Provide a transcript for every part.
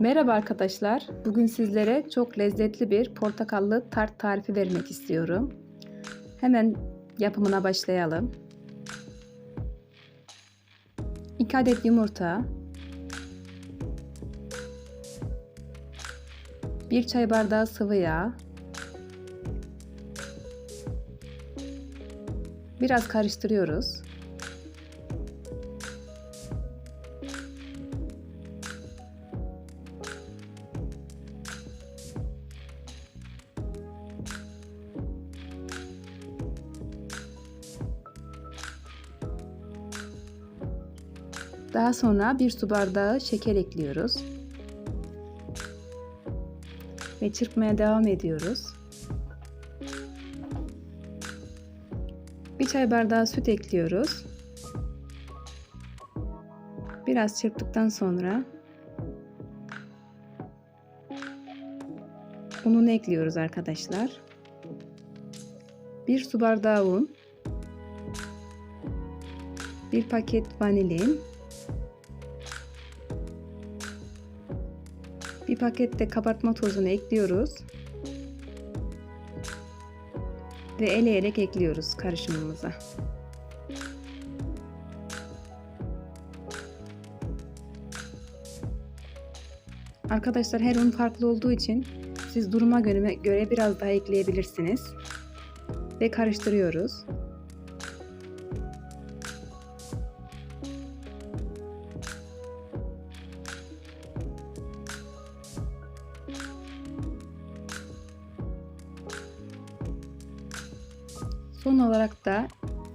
Merhaba arkadaşlar. Bugün sizlere çok lezzetli bir portakallı tart tarifi vermek istiyorum. Hemen yapımına başlayalım. 2 adet yumurta, 1 çay bardağı sıvı yağ, biraz karıştırıyoruz. Daha sonra bir su bardağı şeker ekliyoruz. Ve çırpmaya devam ediyoruz. Bir çay bardağı süt ekliyoruz. Biraz çırptıktan sonra ununu ekliyoruz arkadaşlar. Bir su bardağı un, bir paket vanilin, Bir paket de kabartma tozunu ekliyoruz. Ve eleyerek ekliyoruz karışımımıza. Arkadaşlar her un farklı olduğu için siz duruma göre, göre biraz daha ekleyebilirsiniz. Ve karıştırıyoruz. Son olarak da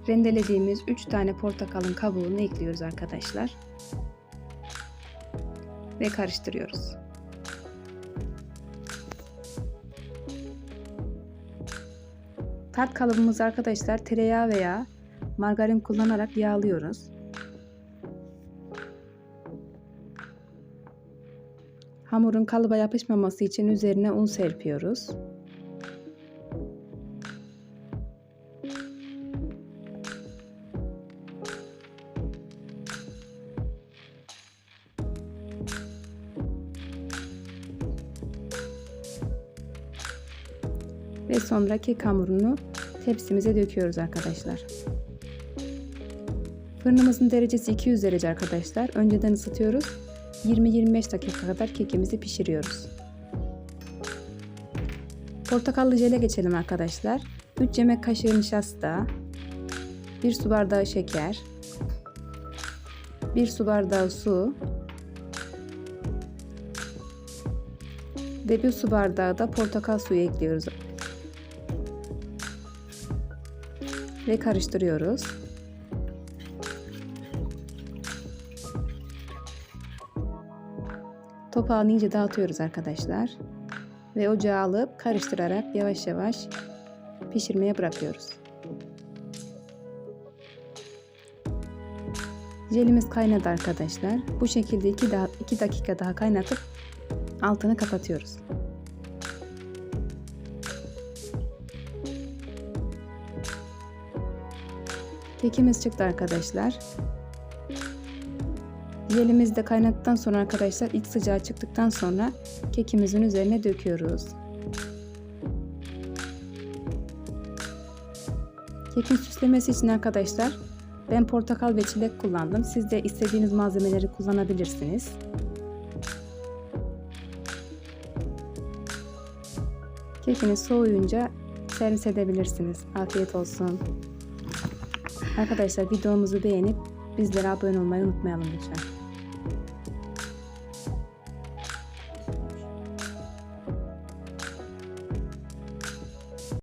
rendelediğimiz 3 tane portakalın kabuğunu ekliyoruz arkadaşlar. Ve karıştırıyoruz. Tart kalıbımızı arkadaşlar tereyağı veya margarin kullanarak yağlıyoruz. Hamurun kalıba yapışmaması için üzerine un serpiyoruz. Ve sonra kek hamurunu tepsimize döküyoruz arkadaşlar. Fırınımızın derecesi 200 derece arkadaşlar. Önceden ısıtıyoruz. 20-25 dakika kadar kekimizi pişiriyoruz. Portakallı jele geçelim arkadaşlar. 3 yemek kaşığı nişasta, 1 su bardağı şeker, 1 su bardağı su ve 1 su bardağı da portakal suyu ekliyoruz ve karıştırıyoruz. Topağını iyice dağıtıyoruz arkadaşlar. Ve ocağa alıp karıştırarak yavaş yavaş pişirmeye bırakıyoruz. Jelimiz kaynadı arkadaşlar. Bu şekilde 2 daha 2 dakika daha kaynatıp altını kapatıyoruz. Kekimiz çıktı arkadaşlar. Jelimizi de kaynattıktan sonra arkadaşlar ilk sıcağı çıktıktan sonra kekimizin üzerine döküyoruz. Kekin süslemesi için arkadaşlar ben portakal ve çilek kullandım. Siz de istediğiniz malzemeleri kullanabilirsiniz. Kekiniz soğuyunca servis edebilirsiniz. Afiyet olsun. Arkadaşlar videomuzu beğenip bizlere abone olmayı unutmayalım lütfen.